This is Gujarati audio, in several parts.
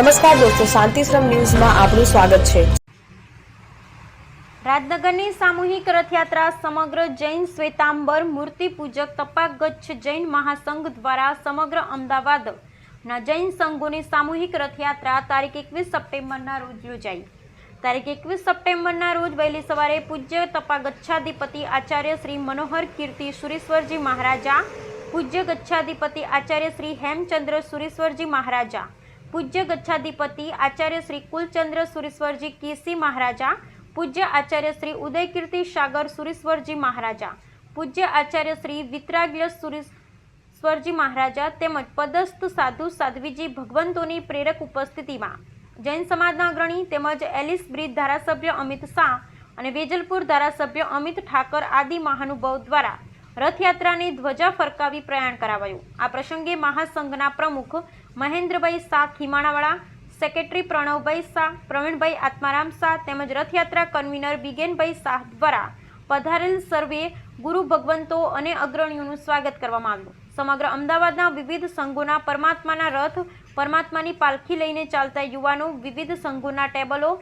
નમસ્કાર દોસ્તો, શાંતિશ્રમ ન્યૂઝમાં આપનું સ્વાગત છે. રાજનગરની સામૂહિક રથયાત્રા સમગ્ર જૈન શ્વેતાંબર, મૂર્તિ પૂજક તપાગચ્છ જૈન મહાસંઘ દ્વારા સમગ્ર અમદાવાદના જૈન સંઘોની સામૂહિક રથયાત્રા તારીખ એકવીસ સપ્ટેમ્બરના રોજ યોજાઈ. તારીખ એકવીસ સપ્ટેમ્બરના રોજ વહેલી સવારે પૂજ્ય તપાગચ્છાધિપતિ આચાર્ય શ્રી મનોહર કીર્તિ સુરેશ્વરજી મહારાજા, પૂજ્ય ગચ્છાધિપતિ આચાર્ય શ્રી હેમચંદ્ર સુરેશ્વરજી મહારાજા પૂજ્ય ગચ્છાધિપતિ આચાર્ય શ્રી કુલચંદ્ર સુરેશ્વરજી કેસી મહારાજા, પૂજ્ય આચાર્ય શ્રી ઉદયકીર્તિ સાગર સુરેશ્વરજી મહારાજા, પૂજ્ય આચાર્ય શ્રી વિતરાગ્ય સુરેશ્વરજી મહારાજા તેમજ પદસ્થ સાધુ સાધ્વીજી ભગવંતોની પ્રેરક ઉપસ્થિતિમાં જૈન સમાજના અગ્રણી તેમજ એલિસ બ્રિજ ધારાસભ્ય અમિત શાહ અને વેજલપુર ધારાસભ્ય અમિત ઠાકર આદિ મહાનુભાવ દ્વારા રથયાત્રાની ધ્વજા ફરકાવી પ્રયાણ કરાવાયું. આ પ્રસંગે મહાસંઘના પ્રમુખ મહેન્દ્રભાઈ શાહ ખીમાણાવાળા, સેક્રેટરી પ્રણવભાઈ શાહ, પ્રવીણભાઈ આત્મારામ શાહ તેમજ રથયાત્રા કન્વીનર બિગેનભાઈ શાહ દ્વારા પધારેલ સર્વે ગુરુ ભગવંતો અને અગ્રણીઓનું સ્વાગત કરવામાં આવ્યું. સમગ્ર અમદાવાદના વિવિધ સંઘોના પરમાત્માના રથ, પરમાત્માની પાલખી લઈને ચાલતા યુવાનો વિવિધ સંઘોના ટેબલો,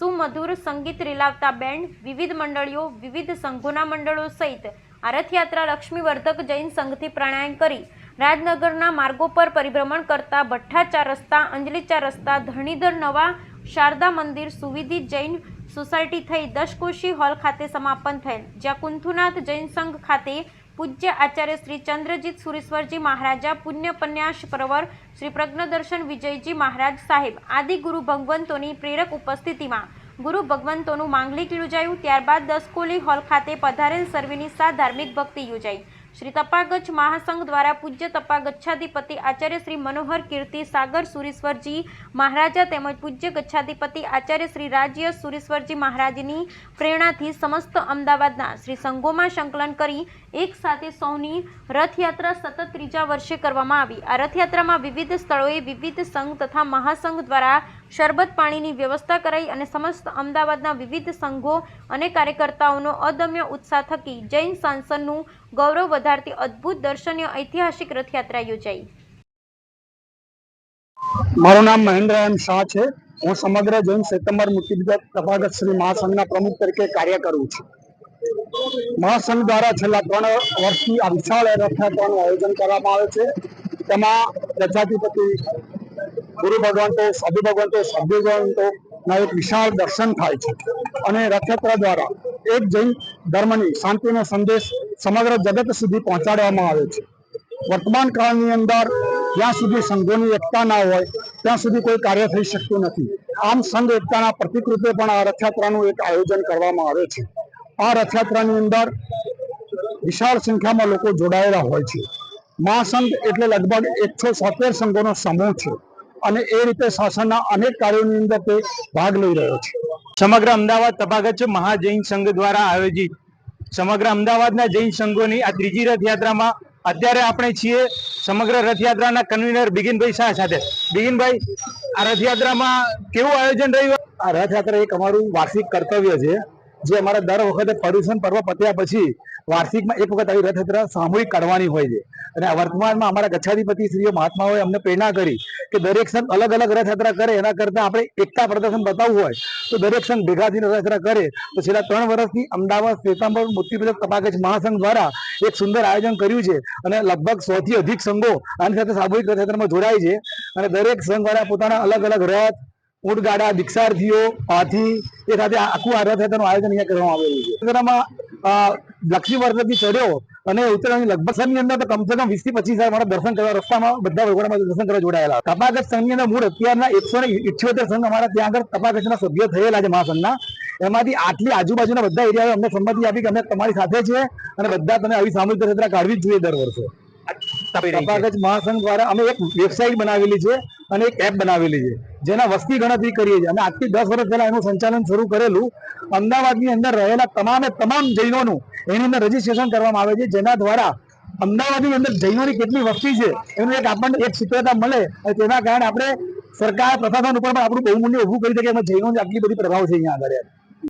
સુમધુર સંગીત રીલાવતા બેન્ડ, વિવિધ મંડળીઓ, વિવિધ સંઘોના મંડળો સહિત આ રથયાત્રા લક્ષ્મીવર્ધક જૈન સંઘથી પ્રણાયન કરી રાજનગરના માર્ગો પર પરિભ્રમણ કરતા ભઠ્ઠા ચાર રસ્તા અંજલિ ચાર રસ્તા, ધણીધર નવા શારદા મંદિર, સુવિધિ જૈન સોસાયટી થઈ દશકોશી હોલ ખાતે સમાપન થયેલ, જ્યાં કુંથુનાથ જૈન સંઘ ખાતે પૂજ્ય આચાર્ય શ્રી ચંદ્રજીત સુરેશ્વરજી મહારાજા, પુણ્ય પન્યાસ પ્રવર શ્રી પ્રજ્ઞદર્શન વિજયજી મહારાજ સાહેબ, આદિ ગુરુ ભગવંતોની પ્રેરક ઉપસ્થિતિમાં ગુરુ ભગવંતોનું માંગલિક યોજાયું, ત્યારબાદ દસકોલી હોલ ખાતે પધારેલ સર્વેની સા ધાર્મિક ભક્તિ યોજાઈ. શ્રી તપાગચ્છ મહાસંઘ દ્વારા પૂજ્ય તપાગચ્છાધિપતિ આચાર્ય શ્રી મનોહર કીર્તિ, સાગર સુરેશ્વરજી મહારાજા તેમજ પૂજ્ય ગચ્છાધિપતિ આચાર્ય શ્રી રાજ્ય સુરેશ્વરજી મહારાજની પ્રેરણાથી સમસ્ત અમદાવાદના શ્રી સંઘોમાં સંકલન કરી એક સાથે સૌની રથયાત્રા સતત ત્રીજા વર્ષે કરવામાં આવી. આ રથયાત્રામાં વિવિધ સ્થળોએ વિવિધ સંઘ તથા મહાસંઘ દ્વારા શરબત પાણીની વ્યવસ્થા કરાઈ અને સમસ્ત અમદાવાદના વિવિધ સંઘો અને કાર્યકર્તાઓનો અદમ્ય ઉત્સાહ થકી જૈન સાંસદનું ગૌરવ વધારતી અદ્ભુત દર્શનીય ઐતિહાસિક રથયાત્રા યોજાઈ. મારું નામ મહેન્દ્ર એમ શાહ છે. હું સમગ્ર જૈન સેપ્ટેમ્બર મુક્તિબીજ તથાગત શ્રી મહાસંઘના પ્રમુખ તરીકે કાર્ય કરું છું. મહાસંઘ દ્વારા છેલ્લા ત્રણ વર્ષથી આ વિશાળ રથયાત્રાનું આયોજન કરવામાં આવે છે. તેમાં પ્રજાધિપતિ ગુરુ ભગવંતો સાધુ ભગવંતો સાધુ ભગવંતો ના એક વિશાળ દર્શન થાય છે. અને રથયાત્રા દ્વારા એક જૈન ધર્મની શાંતિનો સંદેશ સમગ્ર જગત સુધી પહોંચાડવામાં આવે છે. વર્તમાન કાળની અંદર જ્યાં સુધી સંઘોની એકતા ના હોય, ત્યાં સુધી કોઈ કાર્ય થઈ શકતું નથી. આમ સંઘ એકતાના પ્રતિક રૂપે પણ આ રથયાત્રાનું એક આયોજન કરવામાં આવે છે. આ રથયાત્રાની અંદર વિશાળ સંખ્યામાં લોકો જોડાયેલા હોય છે. મહાસંઘ એટલે લગભગ એકસો સોતેર સંઘોનો સમૂહ છે. અને એ રીતે શાસનના અનેક કાર્યોની અંદર તે ભાગ લઈ રહ્યો છે. સમગ્ર અમદાવાદ તપાગચ્છ મહાજૈન સંઘ દ્વારા આયોજિત સમગ્ર અમદાવાદના જૈન સંઘોની આ ત્રીજી રથયાત્રામાં અત્યારે આપણે છીએ સમગ્ર રથયાત્રાના કન્વીનર બિગિનભાઈ શાહ સાથે. બિગિનભાઈ, આ રથયાત્રામાં કેવું આયોજન રહ્યું? આ રથયાત્રા એક અમારું વાર્ષિક કર્તવ્ય છે. જે અમારા દર વખતે પર્યુષણ પર્વ પત્યા પછી વાર્ષિકમાં એક વખત આવી રથયાત્રા સામૂહિક કાઢવાની હોય છે. અને વર્તમાનમાં અમારા ગચ્છાધિપતિ શ્રીઓ મહાત્માઓએ અમને પ્રેરણા કરી કે દરેક સંઘ અલગ અલગ રથયાત્રા કરે, એના કરતાં આપણે એકતા પ્રદર્શન બતાવવું હોય, તો દરેક સંઘ ભેગા થઈને રથયાત્રા કરે. તો છેલ્લા ત્રણ વર્ષથી અમદાવાદ, શ્વેતાંબર મૂર્તિપૂજક તપાગજ મહાસંઘ દ્વારા એક સુંદર આયોજન કર્યું છે. અને લગભગ સોથી અધિક સંઘો આની સાથે સામૂહિક રથયાત્રામાં જોડાય છે. અને દરેક સંઘ દ્વારા પોતાના અલગ અલગ રથ ઊંટગાડા દીક્ષાર્થીઓ હાથી એ સાથે આખું આ રથયાત્રાનું આયોજન અહીંયા કરવામાં આવેલું છે. રથયાત્રામાં લક્ષ્મી વર્ધનથી ચડ્યો અને ઉત્તરાયણ લગભગ સંઘની અંદર તો કમસે કમ વીસથી પચીસ હજાર મારા દર્શન કરવા રસ્તામાં બધા વગોડામાં દર્શન કરવા જોડાયેલા. તપાગત સંઘની અંદર મૂળ અત્યારના એકસો ને ઇઠ્યોતેર સંઘ અમારા ત્યાં આગળ તપાગતના સભ્ય થયેલા છે મહાસંઘના. એમાંથી આટલી આજુબાજુના બધા એરિયાએ અમને સંમતિ આપી કે અમે તમારી સાથે છે અને બધા તમે આવી સામૂહિક રથયાત્રા કાઢવી જ જોઈએ દર વર્ષે. તપાગત મહાસંઘ દ્વારા અમે એક વેબસાઇટ બનાવેલી છે. અને એક એપ બનાવેલી છે જેના વસ્તી ગણતરી કરીએ છીએ. અને આજથી દસ વર્ષ પહેલાં એનું સંચાલન શરૂ કરેલું અમદાવાદની અંદર રહેલા તમામે તમામ જૈનોનું એની અંદર રજીસ્ટ્રેશન કરવામાં આવે છે. જેના દ્વારા અમદાવાદની અંદર જૈનોની કેટલી વસ્તી છે, એનું એક આપણને એક શીતળતા મળે અને તેના કારણે આપણે સરકાર પ્રશાસન ઉપર પણ આપણું બહુમૂલ્ય ઊભું કરી શકે એમાં જૈનોની આટલી બધી પ્રભાવ છે અહીંયા આગળ.